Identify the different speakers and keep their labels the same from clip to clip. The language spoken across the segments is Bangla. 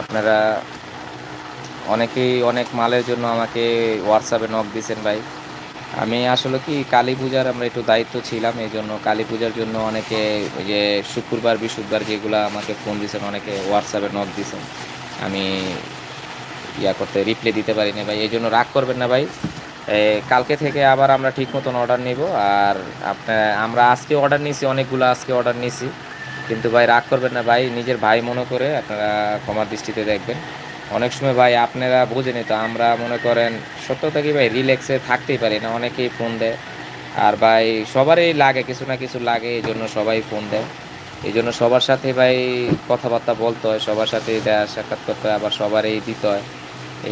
Speaker 1: আপনারা অনেকেই অনেক মালের জন্য আমাকে হোয়াটসঅ্যাপে নক দিয়েছেন ভাই। আমি আসলে কি কালী পূজার আমরা একটু দায়িত্ব ছিলাম, এই জন্য কালী পূজার জন্য অনেকে ওই যে শুক্রবার, বৃহস্পতিবার যেগুলো আমাকে ফোন দিয়েছেন, অনেকে হোয়াটসঅ্যাপে নক দিয়েছেন। আমি ইয়া করতে রিপ্লাই দিতে পারি না ভাই, এই জন্য রাগ করবেন না ভাই। কালকে থেকে আবার আমরা ঠিক মতন অর্ডার নিব, আর আপনার আমরা আজকে অর্ডার নিয়েছি, অনেকগুলো আজকে অর্ডার নিয়েছি। কিন্তু ভাই রাগ করবেন না ভাই, নিজের ভাই মনে করে আপনারা ক্ষমার দৃষ্টিতে দেখবেন। অনেক সময় ভাই আপনারা বোঝেনি তো, আমরা মনে করেন সত্য থেকে ভাই রিল্যাক্সে থাকতেই পারি না, অনেকেই ফোন দেয়। আর ভাই সবারই লাগে, কিছু না কিছু লাগে, এই জন্য সবাই ফোন দেয়। এই জন্য সবার সাথে ভাই কথাবার্তা বলতে হয়, সবার সাথে দেখা সাক্ষাৎ করতে হয়, আবার সবারই দিতে হয়।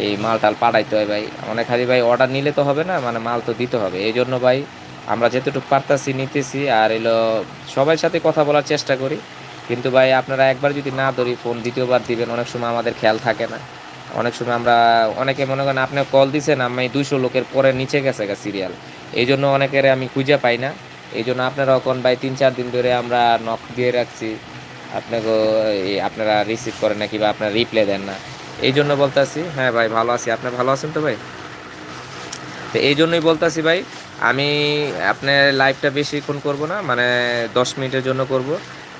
Speaker 1: এই মাল টাল পাঠাইতে হয় ভাই। অনেক খালি ভাই অর্ডার নিলে তো হবে না মানে মাল তো দিতে হবে। এই জন্য ভাই আমরা যেতটুকু পারতাছি, নিতেছি আর এলো সবার সাথে কথা বলার চেষ্টা করি। কিন্তু ভাই, আপনারা একবার যদি না ধরি ফোন দ্বিতীয়বার দিবেন, অনেক সময় আমাদের খেয়াল থাকে না। অনেক সময় আমরা, অনেকে মনে করেন আপনি কল দিছেন, আমি দুইশো লোকের পরে নিচে গেছে গা সিরিয়াল এই জন্য অনেকের আমি খুঁজে পাই না। এই জন্য আপনারা এখন ভাই, তিন চার দিন ধরে আমরা নক দিয়ে রাখছি। আপনাকে আপনারা রিসিভ করেন না কিংবা আপনারা রিপ্লাই দেন না। এই জন্য বলতেছি হ্যাঁ ভাই, ভালো আছি। আপনি ভালো আছেন তো ভাই? তো এই জন্যই বলতেছি ভাই আমি আপনার লাইভটা বেশিক্ষণ করব না মানে দশ মিনিটের জন্য করব।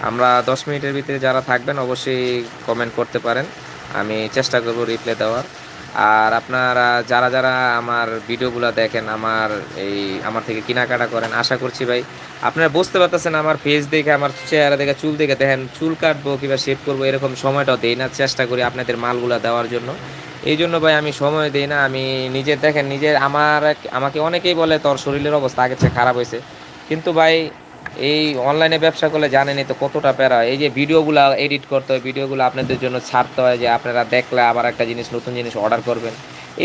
Speaker 1: আমরা দশ মিনিটের ভিতরে যারা থাকবেন, অবশ্যই কমেন্ট করতে পারেন। আমি চেষ্টা করব রিপ্লাই দেওয়ার। আর আপনারা যারা যারা আমার ভিডিওগুলো দেখেন, আমার এই, আমার থেকে কেনাকাটা করেন, আশা করছি ভাই, আপনারা বুঝতে পারতেছেন আমার ফেস দেখে, আমার চেহারা দেখে, চুল দেখে, দেখেন, চুল কাটবো কিংবা শেভ করব, এরকম সময়টাও দেই না। চেষ্টা করি আপনাদের মালগুলো দেওয়ার জন্য। এই জন্য ভাই আমি সময় দিই না, আমি নিজে দেখেন, নিজের আমার আমাকে অনেকেই বলে তোর শরীরের অবস্থা আগের চেয়ে খারাপ হয়েছে। কিন্তু ভাই, এই অনলাইনে ব্যবসা করলে জানেনই তো কতটা প্যারা। এই যে ভিডিওগুলো এডিট করতে হয়, ভিডিওগুলো আপনাদের জন্য ছাড়তে হয় যে আপনারা দেখলে আবার একটা জিনিস, নতুন জিনিস অর্ডার করবেন।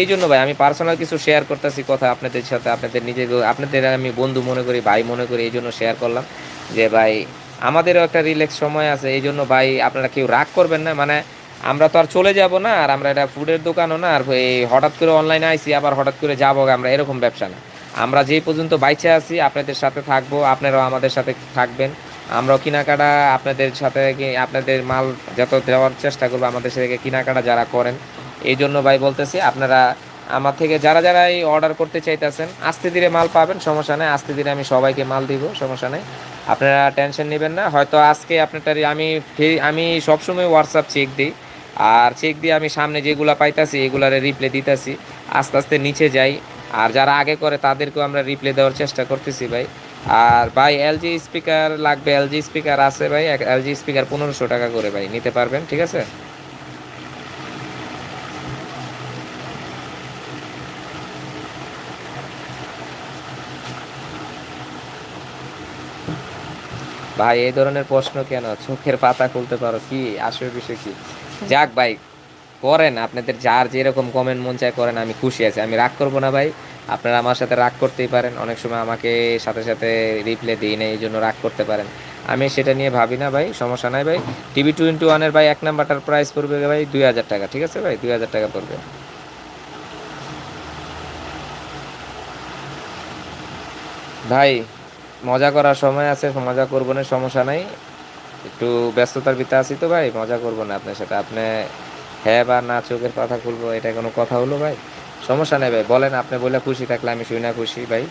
Speaker 1: এই জন্য ভাই, আমি পার্সোনাল কিছু শেয়ার করতেছি কথা আপনাদের সাথে, আপনাদের নিজের, আপনাদের আমি বন্ধু মনে করি, ভাই মনে করি এই জন্য শেয়ার করলাম যে ভাই, আমাদেরও একটা রিল্যাক্স সময় আছে। এই জন্য ভাই, আপনারা কেউ রাগ করবেন না মানে আমরা তো আর চলে যাব না, আর আমরা এটা ফুডের দোকানও না, আর এই হঠাৎ করে অনলাইনে আইসি আবার হঠাৎ করে যাব আমরা এরকম ব্যবসা না। আমরা যেই পর্যন্ত বাইচে আছি, আপনাদের সাথে থাকব, আপনারাও আমাদের সাথে থাকবেন। আমরাও কেনাকাটা আপনাদের সাথে আপনাদের মাল যত দেওয়ার চেষ্টা করব, আমাদের সাথে কেনাকাটা যারা করেন, এই জন্য ভাই বলতেছি, আপনারা আমার থেকে যারা যারা এই অর্ডার করতে চাইতেছেন, আস্তে ধীরে মাল পাবেন, সমস্যা নেই, আস্তে ধীরে আমি সবাইকে মাল দিব, সমস্যা নেই। আপনারা টেনশন নেবেন না, হয়তো আজকে আপনার আমি আমি সবসময় হোয়াটসঅ্যাপ চেক দিই। আর চেক দিয়ে আমি সামনে যেগুলো পাইতাছি, এগুলারে রিপ্লে দিতাছি। আস্তে আস্তে নিচে যাই। আর যারা আগে করে, তাদেরকেও আমরা রিপ্লে দেওয়ার চেষ্টা করতেছি ভাই। আর ভাই এলজি স্পিকার লাগবে এলজি স্পিকার আছে ভাই। এলজি স্পিকার পনেরোশো টাকা করে ভাই, নিতে পারবেন, ঠিক আছে? ভাই, এই ধরনের প্রশ্ন কেন? চোখের পাতা খুলতে পারো কি? আসলে বিষয় কি? যাক ভাই, করেন। আপনাদের যার যেরকম কমেন্ট মন চায় করেন, আমি খুশি আছি। আমি রাগ করব না ভাই। আপনারা আমার সাথে রাগ করতেই পারেন। অনেক সময় আমাকে সাথে সাথে রিপ্লে দিই না এই জন্য রাগ করতে পারেন। আমি সেটা নিয়ে ভাবি না ভাই, সমস্যা নাই ভাই। টিভি টোয়েন্টি ওয়ানের ভাই, এক নাম্বারটার প্রাইস পড়বে ভাই দুই হাজার টাকা, ঠিক আছে ভাই? দুই হাজার টাকা পড়বে। ভাই মজা করার সময় আছে, মজা করব না, সমস্যা নাই। একটু ব্যস্ততার ভিতরে আছি তো ভাই, মজা করব না আপনার সাথে। আপনি হ্যাঁ বা না চোখের কথা খুলবো, এটা কোনো কথা হলো ভাই? সমস্যা নেই ভাই, বলেন আপনি বলে খুশি থাকলে আমি শুই না খুশি ভাই।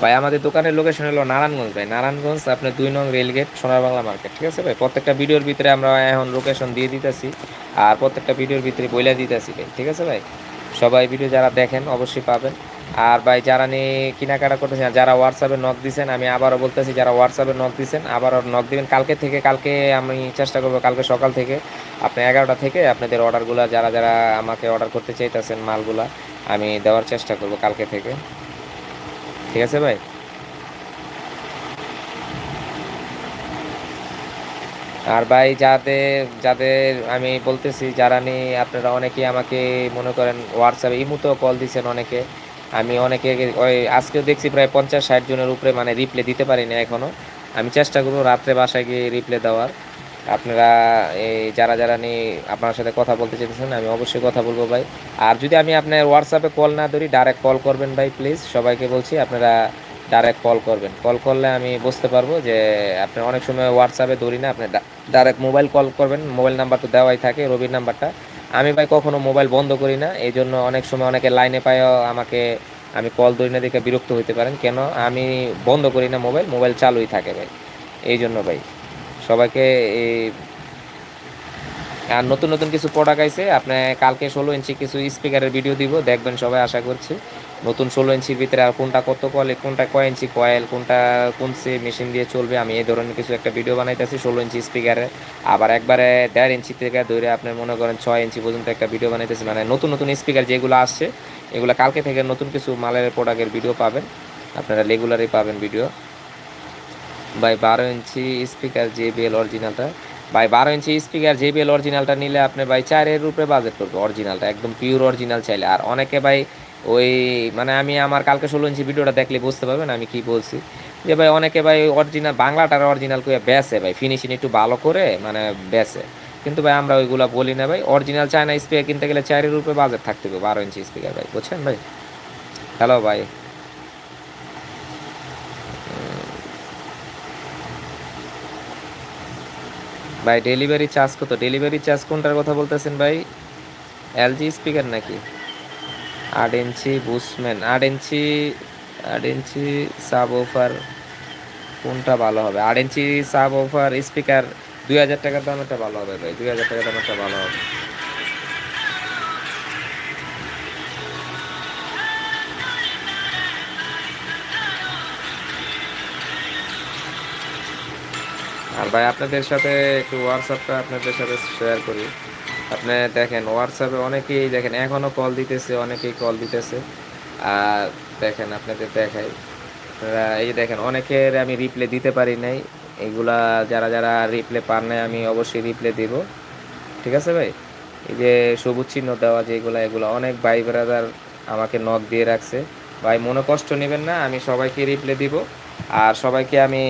Speaker 1: ভাই, আমাদের দোকানের লোকেশন হলো নারায়ণগঞ্জ ভাই। নারায়ণগঞ্জ আপনার দুই নং রেলগেট, সোনার বাংলা মার্কেট, ঠিক আছে ভাই? প্রত্যেকটা ভিডিওর ভিতরে আমরা এখন লোকেশন দিয়ে দিতেছি, আর প্রত্যেকটা ভিডিওর ভিতরে বইলা দিতেছি ভাই, ঠিক আছে ভাই? সবাই ভিডিও যারা দেখেন, অবশ্যই পাবেন। আর ভাই যারা নিয়ে কেনাকাটা করতেছেন যারা হোয়াটসঅ্যাপে নক দিছেন, আমি আবারও বলতেছি, যারা হোয়াটসঅ্যাপে নক দিছেন, আবারও নক দিবেন। কালকে থেকে, কালকে আমি চেষ্টা করব, কালকে সকাল থেকে আপনি এগারোটা থেকে আপনাদের অর্ডারগুলো যারা যারা আমাকে অর্ডার করতে চাইতেছেন মালগুলা, আমি দেওয়ার চেষ্টা করব কালকে থেকে। ঠিক আছে ভাই? আর ভাই যাদের যাদের আমি বলতেছি, যারা নিয়ে আপনারা অনেকেই আমাকে মনে করেন হোয়াটসঅ্যাপে ইমুতেও কল দিছেন অনেকে। আমি অনেকে ওই আজকেও দেখছি প্রায় পঞ্চাশ ষাট জনের উপরে মানে রিপ্লে দিতে পারি না এখনও আমি চেষ্টা করব রাত্রে বাসায় গিয়ে রিপ্লে দেওয়ার। আপনারা এই যারা যারা নিয়ে আপনার সাথে কথা বলতে চাইতেছেন, আমি অবশ্যই কথা বলব ভাই। আর যদি আমি আপনার হোয়াটসঅ্যাপে কল না ধরি ডাইরেক্ট কল করবেন ভাই প্লিজ সবাইকে বলছি, আপনারা ডাইরেক্ট কল করবেন। কল করলে আমি বুঝতে পারব যে আপনি অনেক সময় হোয়াটসঅ্যাপে ধরি না, আপনি ডাইরেক্ট মোবাইল কল করবেন। মোবাইল নাম্বার তো দেওয়াই থাকে, রবির নাম্বারটা আমি ভাই কখনো মোবাইল বন্ধ করি না এই জন্য অনেক সময় অনেকে লাইনে পায়ও আমাকে, আমি কল ধরি না দেখে বিরক্ত হইতে পারেন। কেন? আমি বন্ধ করি না মোবাইল মোবাইল চালুই থাকে ভাই। এই জন্য ভাই, সবাইকে এই আর নতুন নতুন কিছু প্রোডাক্ট আইছে আপনি কালকে ষোলো ইঞ্চি কিছু স্পিকারের ভিডিও দিব, দেখবেন সবাই আশা করছি। নতুন ষোলো ইঞ্চির ভিতরে আর কোনটা কত কলে কোনটা কয় ইঞ্চি কয়েল, কোনটা কোন সে মেশিন দিয়ে চলবে, আমি এই ধরনের কিছু একটা ভিডিও বানাইতেছি ষোলো ইঞ্চি স্পিকারে আবার একবারে দেড় ইঞ্চি থেকে ধরে আপনি মনে করেন ছয় ইঞ্চি পর্যন্ত একটা ভিডিও বানাইতেছি। মানে নতুন নতুন স্পিকার যেগুলো আসছে, এগুলো কালকে থেকে নতুন কিছু মালের প্রোডাক্টের ভিডিও পাবেন। আপনারা রেগুলারই পাবেন ভিডিও বাই বারো ইঞ্চি স্পিকার জেবিএল অরিজিনালটা ভাই, বারো ইঞ্চি স্পিকার জেবিএল অরিজিনালটা নিলে আপনি ভাই চারের উপরে বাজেট করবে। অরিজিনালটা একদম পিওর অরিজিনাল চাইলে। আর অনেকে ভাই ওই মানে আমি আমার কালকে ষোলো ইঞ্চি ভিডিওটা দেখলে বুঝতে পারবেন আমি কি বলছি। যে ভাই, অনেকে ভাই অরিজিনাল বাংলাটার অরিজিনাল করে বেসে ভাই ফিনিশিং একটু ভালো করে মানে বেসে কিন্তু ভাই, আমরা ওইগুলো বলি না ভাই। অরিজিনাল চায়না স্পিকার কিনতে গেলে চারের উপরে বাজেট থাকতে হবে, বারো ইঞ্চি স্পিকার ভাই, বুঝছেন ভাই? হ্যালো ভাই। ভাই ডেলিভারি চার্জ কত? ডেলিভারি চার্জ কোনটার কথা বলতেছেন ভাই? এলজি স্পিকার নাকি? আট ইঞ্চি বুসম্যান, আট ইঞ্চি আট ইঞ্চি সাব অফার কোনটা ভালো হবে? আট ইঞ্চি সাব অফার স্পিকার দুই হাজার টাকার দামেরটা ভালো হবে ভাই, দুই হাজার টাকার দামেরটা ভালো হবে। আর ভাই আপনাদের সাথে একটু হোয়াটসঅ্যাপটা আপনাদের সাথে শেয়ার করি। আপনি দেখেন হোয়াটসঅ্যাপে অনেকেই দেখেন এখনও কল দিতেছে, অনেকেই কল দিতেছে। আর দেখেন, আপনাদের দেখাই। এই যে দেখেন, অনেকের আমি রিপ্লে দিতে পারি নাই। এগুলা যারা যারা রিপ্লে পান নাই, আমি অবশ্যই রিপ্লে দিব। ঠিক আছে ভাই? এই যে সবুজ চিহ্ন দেওয়া যেগুলো, এগুলো অনেক ভাই ব্রাদার আমাকে নক দিয়ে রাখছে। ভাই, মনে কষ্ট নেবেন না, আমি সবাইকে রিপ্লে দিব। আর সবাইকে আমি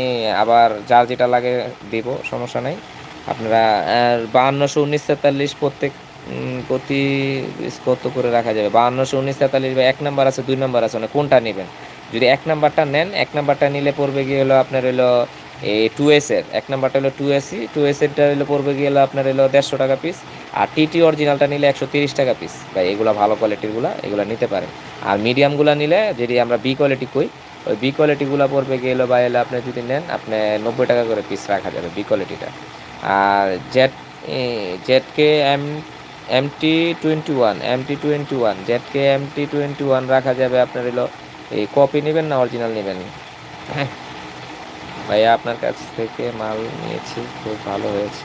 Speaker 1: আবার যার যেটা লাগে দিব, সমস্যা নাই। আপনারা বাহান্নশো উনিশ তেতাল্লিশ প্রত্যেক প্রতি কত করে রাখা যাবে? বাহান্নশো উনিশ তেতাল্লিশ বা এক নাম্বার আছে, দুই নাম্বার আছে মানে কোনটা নেবেন? যদি এক নাম্বারটা নেন, এক নাম্বারটা নিলে পড়বে গিয়ে হলো আপনার হলো এই টু এস এর। এক নাম্বারটা হলো টু এসি টু এস এরটা হলো পড়বে গিয়ে হলো আপনার হলো দেড়শো টাকা পিস আর টিটি অরিজিনালটা নিলে একশো তিরিশ টাকা পিস বা এগুলো ভালো কোয়ালিটিরগুলো এগুলো নিতে পারেন। আর মিডিয়ামগুলো নিলে, যদি আমরা বি কোয়ালিটি কই, ওই বি কোয়ালিটিগুলো পড়বে গেলো বা এলে আপনি যদি নেন, আপনি নব্বই টাকা করে পিস রাখা যাবে বি কোয়ালিটিটা আর Z Z K M M T twenty one M T twenty one Z K M T twenty one রাখা যাবে আপনার হলো, এই কপি নেবেন না অরিজিনাল নেবেন? হ্যাঁ। ভাইয়া আপনার কাছ থেকে মাল নিয়েছি, খুব ভালো হয়েছে।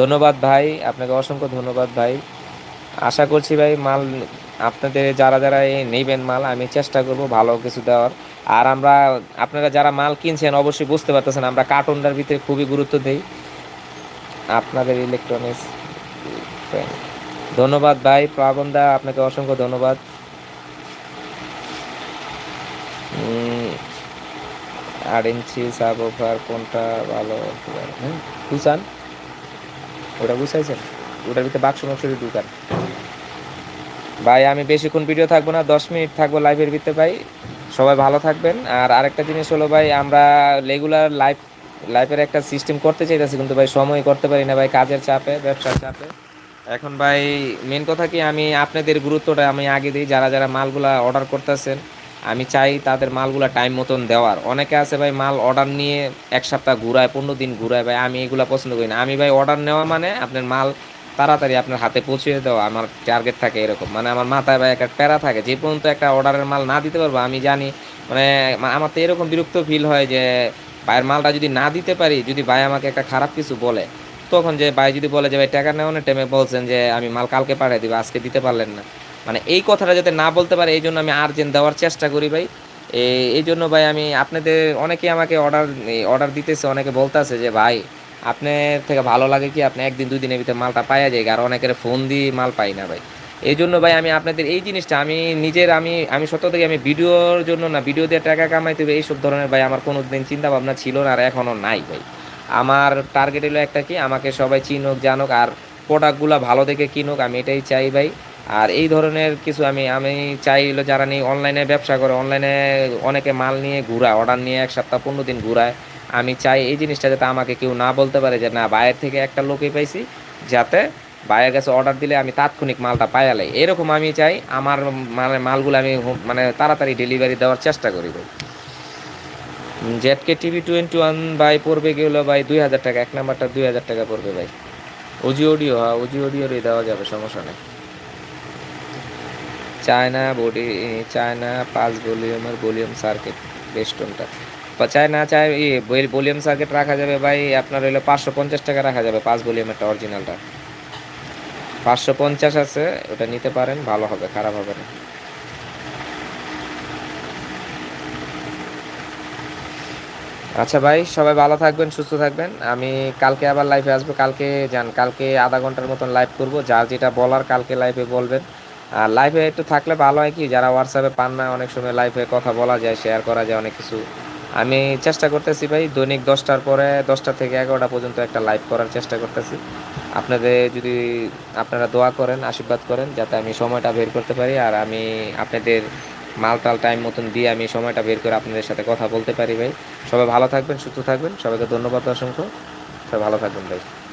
Speaker 1: ধন্যবাদ ভাই, আপনাকে অসংখ্য ধন্যবাদ ভাই। আশা করছি ভাই মাল, আপনাদের যারা যারা নেবেন মাল, আমি চেষ্টা করব ভালো কিছু দেওয়ার। আর আমরা, আপনারা যারা মাল কিনছেন, অবশ্যই বুঝতে পারতেছেন, আমরা কার্টুনটার ভিতরে খুবই গুরুত্ব দেই। আপনাদের ইলেকট্রনিক্স ধন্যবাদ ভাই, প্রাবন্দা, আপনাকে অসংখ্য ধন্যবাদ। আট ইঞ্চি সাব ওভার কোনটা ভালো? হ্যাঁ গুছান। ওটা গুছাইছেন? ওটার ভিতরে বাক্স মাক্সের দোকান ভাই, আমি বেশিক্ষণ ভিডিও থাকব না, দশ মিনিট থাকব লাইভের ভিতরে ভাই। সবাই ভালো থাকবেন। আর আরেকটা জিনিস হলো ভাই, আমরা রেগুলার লাইভ লাইভের একটা সিস্টেম করতে চাইতেছি, কিন্তু ভাই সময় করতে পারি না, ভাই কাজের চাপে, ব্যবসার চাপে। এখন ভাই মেন কথা কি, আমি আপনাদের গুরুত্বটা আমি আগে দিই, যারা যারা মালগুলা অর্ডার করতেছেন, আমি চাই তাদের মালগুলা টাইম মতন দেওয়ার। অনেকে আছে ভাই মাল অর্ডার নিয়ে এক সপ্তাহ ঘুরায়, পনেরো দিন ঘুরায়, ভাই আমি এগুলা পছন্দ করি না। আমি ভাই অর্ডার নেওয়া মানে আপনার মাল তাড়াতাড়ি আপনার হাতে পৌঁছে দেওয়া, আমার টার্গেট থাকে এরকম। মানে আমার মাথায় ভাই একটা প্যারা থাকে, যে পর্যন্ত একটা অর্ডারের মাল না দিতে পারব, আমি জানি মানে আমার তো এরকম বিরক্ত ফিল হয় যে ভাইয়ের মালটা যদি না দিতে পারি, যদি ভাই আমাকে একটা খারাপ কিছু বলে, তখন যে ভাই যদি বলে যে, ভাই, টাকা নেওয়ানোর টাইমে বলছেন যে, আমি মাল কালকে পাঠিয়ে দিব, আজকে দিতে পারলেন না। মানে এই কথাটা যাতে না বলতে পারে, এই জন্য আমি আর্জেন্ট দেওয়ার চেষ্টা করি ভাই। এই- জন্য ভাই আমি আপনাদের, অনেকে আমাকে অর্ডার অর্ডার দিতেছে, অনেকে বলতেছে যে, ভাই, আপনার থেকে ভালো লাগে কি? আপনি একদিন দুই দিনের ভিতরে মালটা পাইয়া যায় আর অনেকের ফোন দিয়ে মাল পাই না ভাই। এই জন্য ভাই আমি আপনাদের এই জিনিসটা, আমি নিজের, আমি আমি সত্য থেকে আমি ভিডিওর জন্য না, ভিডিও দিয়ে টাকা কামাইতে হবে, এইসব ধরনের ভাই আমার কোনো দিন চিন্তা ভাবনা ছিল না আর এখনও নাই ভাই। আমার টার্গেট হলো একটা কি, আমাকে সবাই চিনুক, জানুক আর প্রোডাক্টগুলো ভালো দেখে কিনুক, আমি এটাই চাই ভাই। আর এই ধরনের কিছু আমি আমি চাই হলো যারা নিয়ে অনলাইনে ব্যবসা করে অনলাইনে অনেকে মাল নিয়ে ঘুরায় অর্ডার নিয়ে এক সপ্তাহ পনেরো দিন ঘুরায়। আমি চাই এই জিনিসটা যাতে আমাকে কেউ না বলতে পারে যে, না বাইরের থেকে একটা লোকই পাইছি, যাতে বাইরের কাছে অর্ডার দিলে আমি তাৎক্ষণিক মালটা পাইয়ালাই এরকম আমি চাই, আমার মানে মালগুলো আমি মানে তাড়াতাড়ি ডেলিভারি দেওয়ার চেষ্টা করি ভাই। Z K TV twenty one by পড়বে গেলো ভাই দুই হাজার টাকা, এক নাম্বারটা দুই হাজার টাকা পড়বে ভাই। ওজি অডিও হ্যাঁ ওজি অডিওরই দেওয়া যাবে, সমস্যা নেই। চায়না বডি চায়না পাঁচ ভলিউমের ভলিউম সার্কিট বেস্টনটা চায়না চায় ভলিউম সার্কিট রাখা যাবে ভাই, আপনার হইল পাঁচশো পঞ্চাশ টাকা রাখা যাবে পাঁচ ভলিউমেরটা অরিজিনালটা পাঁচশো পঞ্চাশ আছে, ওটা নিতে পারেন, ভালো হবে, খারাপ হবে না। আচ্ছা ভাই, সবাই ভালো থাকবেন, সুস্থ থাকবেন। আমি কালকে আবার লাইভে আসব, কালকে যান, কালকে আধা ঘণ্টার মতন লাইভ করব, যার যেটা বলার কালকে লাইভে বলবেন। আর লাইভে একটু থাকলে ভালো হয় কি, যারা হোয়াটসঅ্যাপে পান না, অনেক সময় লাইভে কথা বলা যায় শেয়ার করা যায়, অনেক কিছু আমি চেষ্টা করতেছি ভাই, দৈনিক দশটার পরে দশটা থেকে এগারোটা পর্যন্ত একটা লাইভ করার চেষ্টা করতেছি। আপনাদের যদি আপনারা দোয়া করেন, আশীর্বাদ করেন, যাতে আমি সময়টা বের করতে পারি আর আমি আপনাদের মাল টাল টাইম মতন দিয়ে আমি সময়টা বের করে আপনাদের সাথে কথা বলতে পারি ভাই। সবাই ভালো থাকবেন, সুস্থ থাকবেন। সবাইকে ধন্যবাদ অসংখ্য। সবাই ভালো থাকবেন ভাই।